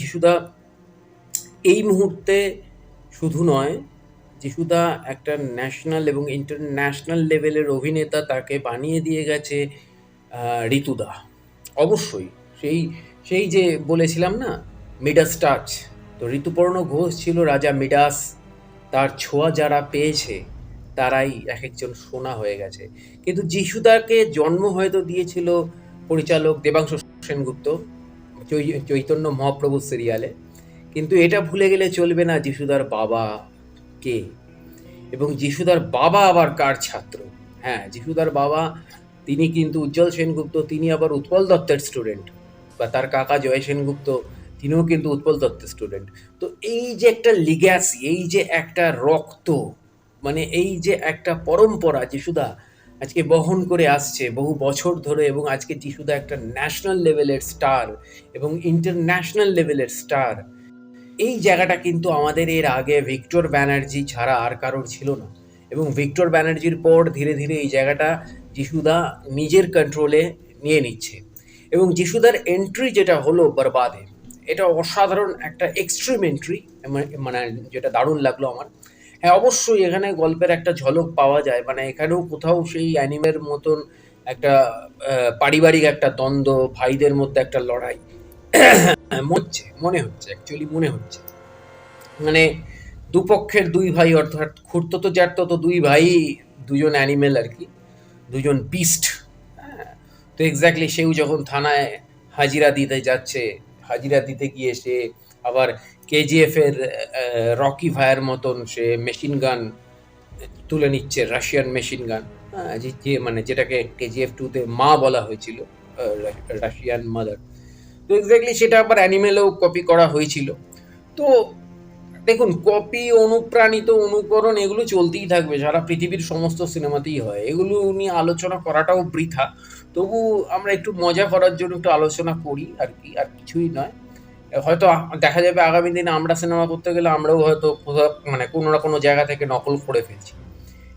যিশুদা এই মুহূর্তে শুধু নয়, যিশুদা একটা ন্যাশনাল এবং ইন্টারন্যাশনাল লেভেলের অভিনেতা তাকে বানিয়ে দিয়ে গেছে ঋতুদা। অবশ্যই সেই সেই যে বলেছিলাম না, মিডাস টাচ, তো ঋতুপর্ণ ঘোষ ছিল রাজা মিডাস, তার ছোঁয়া যারা পেয়েছে, তারাই এক একজন সোনা হয়ে গেছে। কিন্তু যিশুদাকে জন্ম হয়তো দিয়েছিল পরিচালক দেবাংশু সেনগুপ্ত চৈতন্য মহাপ্রভু সিরিয়ালে কিন্তু এটা ভুলে গেলে চলবে না যিশুদার বাবা কে? এবং যিশুদার বাবা আবার কার ছাত্র? হ্যাঁ যিশুদার বাবা, তিনি কিন্তু উজ্জ্বল সেনগুপ্ত, তিনি আবার উৎপল দত্তের স্টুডেন্ট বা তার কাকা জয় সেনগুপ্ত, তিনিও কিন্তু উৎপল দত্তের স্টুডেন্ট তো এই যে একটা লিগ্যাসি এই যে একটা রক্ত মানে এই যে একটা পরম্পরা যিশুদা আজকে বহন করে আসছে বহু বছর ধরে এবং আজকে যিশুদা একটা ন্যাশনাল লেভেলের স্টার এবং ইন্টারন্যাশনাল লেভেলের স্টার এই জায়গাটা কিন্তু আমাদের এর আগে ভিক্টর ব্যানার্জি ছাড়া আর কারোর ছিল না এবং ভিক্টর ব্যানার্জির পর ধীরে ধীরে এই জায়গাটা যিশুদা নিজের কন্ট্রোলে নিয়ে নিচ্ছে এবং যিশুদার এন্ট্রি যেটা হলো বরবাদে, এটা অসাধারণ একটা এক্সট্রিম এন্ট্রি মানে যেটা দারুণ লাগল আমার। হ্যাঁ অবশ্যই এখানে গল্পের একটা ঝলক পাওয়া যায়। মানে এখানেও কোথাও সেই অ্যানিমের মতন একটা পারিবারিক একটা দ্বন্দ্ব, ভাইদের মধ্যে একটা লড়াই হচ্ছে, মনে হচ্ছে অ্যাকচুয়ালি মনে হচ্ছে। মানে দুপক্ষের দুই ভাই, অর্থাৎ খুঁড়তো জ্যাঠ তো দুই ভাই, দুজন অ্যানিমেল আর কি, দুজন বিস্ট তো এক্স্যাক্টলি সেও যখন থানায় হাজিরা দিতে যাচ্ছে, হাজিরা দিতে গিয়ে সে আবার কেজিএফ এর রকি ভাইয়ের মতন সে মেশিন গান তুলে নিচ্ছে রাশিয়ান মেশিন গান যে মানে যেটাকে কেজিএফ টুতে মা বলা হয়েছিল রাশিয়ান মাদার তো এক্স্যাক্টলি সেটা আবার অ্যানিমেলেও কপি করা হয়েছিল। তো দেখুন কপি অনুপ্রাণিত, অনুকরণ এগুলো চলতেই থাকবে, সারা পৃথিবীর সমস্ত সিনেমাতেই হয়। এগুলো নিয়ে আলোচনা করাটাও বৃথা। তবু আমরা একটু মজা করার জন্য একটু আলোচনা করি আর কি, আর কিছুই নয়। হয়তো দেখা যাবে আগামী দিনে আমরা সিনেমা করতে গেলে আমরাও হয়তো কোথাও মানে কোনো না কোনো জায়গা থেকে নকল করে ফেলছি।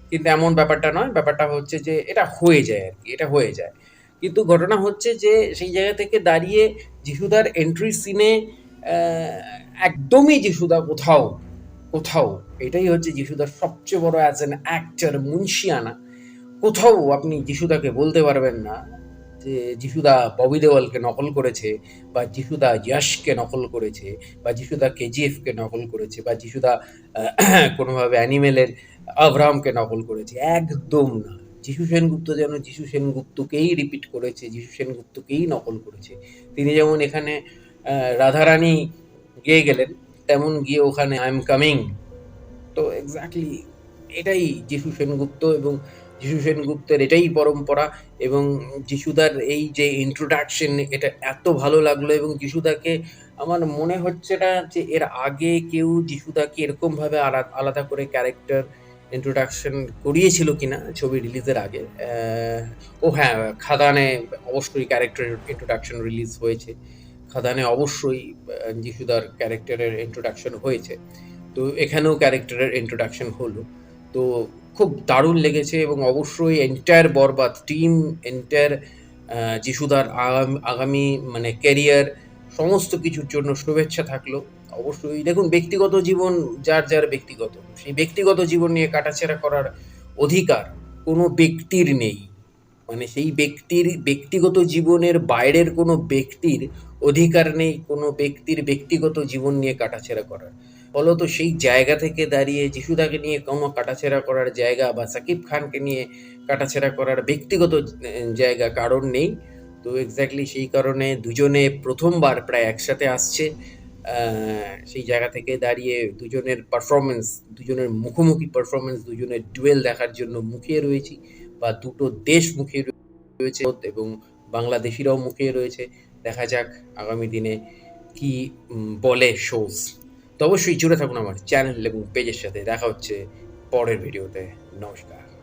কিন্তু এমন ব্যাপারটা নয়, ব্যাপারটা হচ্ছে যে এটা হয়ে যায় আর কি, এটা হয়ে যায়। কিন্তু ঘটনা হচ্ছে যে সেই জায়গা থেকে দাঁড়িয়ে যিশুদার এন্ট্রি সিনে একদমই যিশুদা কোথাও কোথাও, এটাই হচ্ছে যিশুদার সবচেয়ে বড় অ্যাজ অ্যান অ্যাক্টর মুন্সিয়ানা, কোথাও আপনি যিশুদাকে বলতে পারবেন না। যিশুদা ববি দেওয়ালকে নকল করেছে বা যিশুদা ইয়াশকে নকল করেছে বা যিশুদা কেজিএফকে নকল করেছে বা যিশুদা কোনোভাবে অ্যানিমেলের আভরামকে নকল করেছে, একদম না। যিশু সেনগুপ্ত যেন যিশু সেনগুপ্তকেই রিপিট করেছে, যিশু সেনগুপ্তকেই নকল করেছে। তিনি যেমন এখানে রাধারানী গিয়ে গেলেন, তেমন গিয়ে ওখানে আই এম কামিং তো এক্স্যাক্টলি এটাই যিশু সেনগুপ্ত এবং যিশু সেনগুপ্তের এটাই পরম্পরা এবং যিশুদার এই যে ইন্ট্রোডাকশন এটা এত ভালো লাগল এবং যিশুদাকে আমার মনে হচ্ছে না যে এর আগে কেউ যিশুদাকে এরকমভাবে আলাদা করে ক্যারেক্টার ইন্ট্রোডাকশন করিয়েছিল কিনা ছবি রিলিজের আগে। ও হ্যাঁ খাদানে অবশ্যই ক্যারেক্টার ইন্ট্রোডাকশন রিলিজ হয়েছে। খাদানে অবশ্যই যিশুদার ক্যারেক্টারের ইন্ট্রোডাকশন হয়েছে। তো এখানেও ক্যারেক্টারের ইন্ট্রোডাকশন হলো। তো খুব দারুণ লেগেছে এবং অবশ্যই এন্টায়ার বরবাদ টিম এন্টায়ার যিশুদার আগামী মানে ক্যারিয়ার সমস্ত কিছুর জন্য শুভেচ্ছা থাকল। অবশ্যই দেখুন, ব্যক্তিগত জীবন যার যার ব্যক্তিগত, সেই ব্যক্তিগত জীবন নিয়ে কাটাছেড়া করার অধিকার কোনো ব্যক্তির নেই। মানে সেই ব্যক্তির, ব্যক্তিগত জীবনের বাইরের কোনো ব্যক্তির অধিকার নেই কোনো ব্যক্তির ব্যক্তিগত জীবন নিয়ে কাটাছেড়া করার। ফলত সেই জায়গা থেকে দাঁড়িয়ে যিশুদাকে নিয়ে কোনো কাটাছেড়া করার জায়গা বা সাকিব খানকে নিয়ে কাটাছেড়া করার ব্যক্তিগত জায়গা কারণ নেই। তো এক্স্যাক্টলি সেই কারণে দুজনে প্রথমবার প্রায় একসাথে আসছে। সেই জায়গা থেকে দাঁড়িয়ে দুজনের পারফরমেন্স দুজনের মুখোমুখি পারফরমেন্স দুজনের ডুয়েল দেখার জন্য মুখিয়ে রয়েছি বা দুটো দেশ মুখিয়ে রয়েছে এবং বাংলাদেশিরাও মুখিয়ে রয়েছে। দেখা যাক আগামী দিনে কি বলে শোজ তো অবশ্যই জুড়ে থাকুন আমার চ্যানেল এবং পেজের সাথে। দেখা হচ্ছে পরের ভিডিওতে নমস্কার।